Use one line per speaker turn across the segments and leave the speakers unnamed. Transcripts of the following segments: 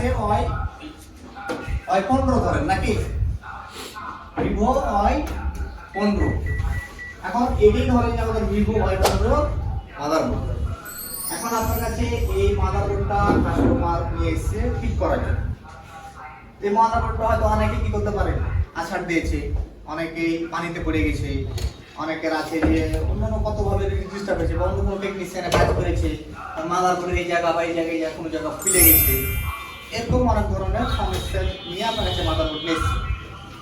আছে ওই ওই পনেরো ধরেন নাকি? ভিভো ওই পনেরো। এখন এটাই ধরেন আমাদের ভিভো ওই পনেরো মাদারবোর্ড এখন আপনার কাছে এই মাদারবোর্ডটা কাস্টমার নিয়ে এসেছে ঠিক করার জন্য। এই মাদারবোর্ডটা হয়তো অনেকে কি করতে পারে? আছাড় দিয়েছে অনেকেই পানিতে পড়ে গেছে অনেকের আছে যে অন্যান্য কতভাবে ডিস্টার্ব হয়েছে বা অন্য কোনো টেকনিশিয়ানে কাজ করেছে মাদারবোর্ডের এই জায়গা বা এই জায়গায় কোনো জায়গা খুলে গেছে। এরকম অনেক ধরনের সমস্যা নিয়ে আপনার কাছে মাথা এসেছে।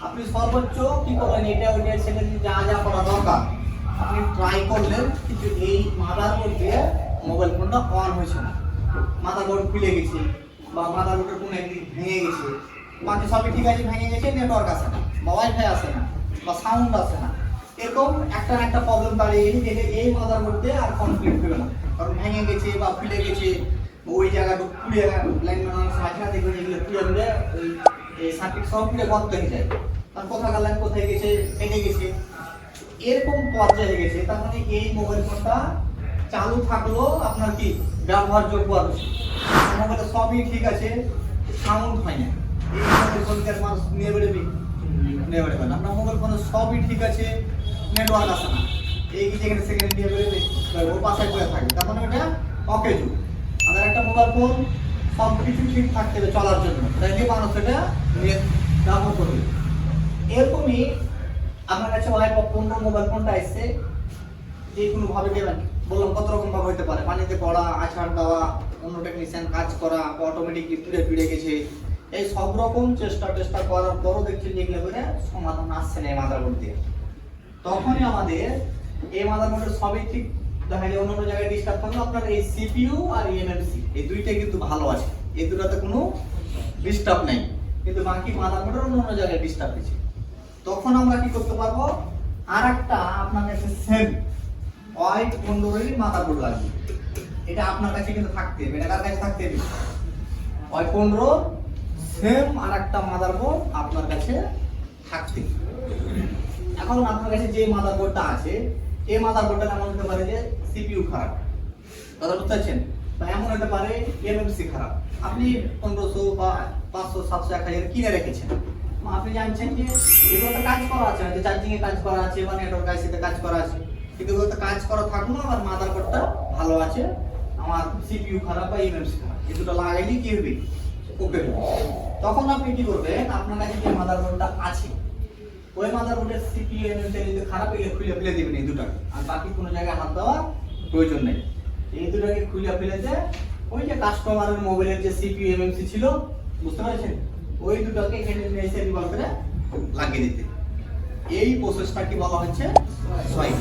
আপনি সর্বোচ্চ কি করবেন? এটা, ওইটা, সেটা যা যা করা দরকার, আপনি ট্রাই করলেন, কিন্তু এই মাদারবোর্ড দিয়ে মোবাইল ফোনটা অন হয়েছে না। মাদারবোর্ড খুলে গেছে, বা মাদারবোর্ডের কোনো একদিন ভেঙে গেছে। বাকি সবই ঠিক আছে, ভেঙে গেছে নেটওয়ার্ক আসে না, বা ওয়াইফাই আসে না, বা সাউন্ড আসে না। এরকম একটা একটা প্রবলেম দাঁড়িয়ে গেছে এই মাদারবোর্ড দিয়ে আর কমপ্লিট হবে না। কারণ ভেঙে গেছে বা খুলে গেছে ওই জায়গাটা খুলে লাইন বানানোর সময় আছে না দেখবেন এগুলো খুলে খুলে ওই সার্কিট সব খুলে বন্ধ হয়ে যায়। কারণ কোথাকার লাইন কোথায় গেছে, ভেঙে গেছে। এরকম পর্যায়ে গেছে, তার মানে এই মোবাইল ফোনটা চালু থাকল আপনার কি, ব্যবহারযোগ্য আর মোবাইলে সবই ঠিক আছে সাউন্ড হয় না। এই মোবাইল ফোনকে মানুষ নিয়ে বেরোবে নিয়ে বেরোবে না। আপনার মোবাইল ফোনে সবই ঠিক আছে নেটওয়ার্ক আসে না। এই যেখানে সেখানে নিয়ে বেরোবে, ও পাশায় করে থাকে। তার মানে ওটা অকে যুগ আমাদের একটা মোবাইল ফোন সব কিছু ঠিক থাকতে হবে চলার জন্য। তাই মানুষ এটা নিয়ে ব্যবহার করবে। এরকমই আপনার কাছে ওয়াই পনেরো মোবাইল ফোনটা এসছে। যে কোনো ভাবে দেবেন বললাম কত রকম ভাবে হতে পারে। পানিতে পড়া, আছাড় দেওয়া, অন্য টেকনিশিয়ান কাজ করা অটোমেটিকলি তুলে ফিরে গেছে। এই সব রকম চেষ্টা টেষ্টা করার পরও দেখছি যে এগুলো করে সমাধান আসছে না এই মাদারবোর্ড দিয়ে। তখনই আমাদের এই মাদারবোর্ডের সবই ঠিক দেখা যায় অন্য জায়গায় ডিস্টার্ব থাকলে আপনার এই সিপিইউ আর ইএমএমসি এই দুইটাই কিন্তু ভালো আছে। এই দুটাতে কোনো ডিস্টার্ব নেই। কিন্তু বাকি মাদারবোর্ডের অন্য অন্য জায়গায় ডিস্টার্ব হয়েছে। তখন আমরা কি করতে পারব? আর একটা আপনার কাছে সেম ওয়াইট পনেরোই মাদারবোর্ড লাগবে। এটা আপনার কাছে কিন্তু থাকতে হবে, এটা কার কাছে থাকতে হবে? ওই পনেরো সেম আর একটা মাদারবোর্ড আপনার কাছে থাকতে। এখন আপনার কাছে যে মাদারবোর্ডটা আছে এই মাদারবোর্ডটা এমন হতে পারে যে সিপিইউ খারাপ? কথা বুঝতে পারছেন বা এমন হতে পারে এমএমসি খারাপ। আপনি পনেরোশো বা পাঁচশো, সাতশো, এক হাজার কিনে রেখেছেন। আপনি জানছেন যে এগুলোতে কাজ করা আছে, হয়তো চার্জিং এ কাজ করা আছে বা নেটওয়ার্ক আইসিতে কাজ করা আছে। কিন্তু এগুলোতে কাজ করা থাকল আমার মাদারবোর্ডটা ভালো আছে, আমার সিপিইউ খারাপ বা এমএমসি খারাপ। এই দুটো লাগাইলে কি হবে? ওকে তখন আপনি কি করবেন? আপনার কাছে যে মাদারবোর্ডটা আছে ওই মাদারবোর্ডের এমএমসি যদি খারাপ হয়ে খুলে ফেলে দিবেন এই দুটাকে। আর বাকি কোনো জায়গায় হাত দেওয়ার প্রয়োজন নেই। এই দুটাকে খুলে ফেলেছে ওই যে কাস্টমারের মোবাইলের যে সিপিএমএমসি ছিল, বুঝতে পারছেন? ওই দুটাকে এখানে নিয়ে এসে রিভলভ করে লাগিয়ে দিতে। এই প্রসেসটা কি বলা হচ্ছে? সোয়াইপ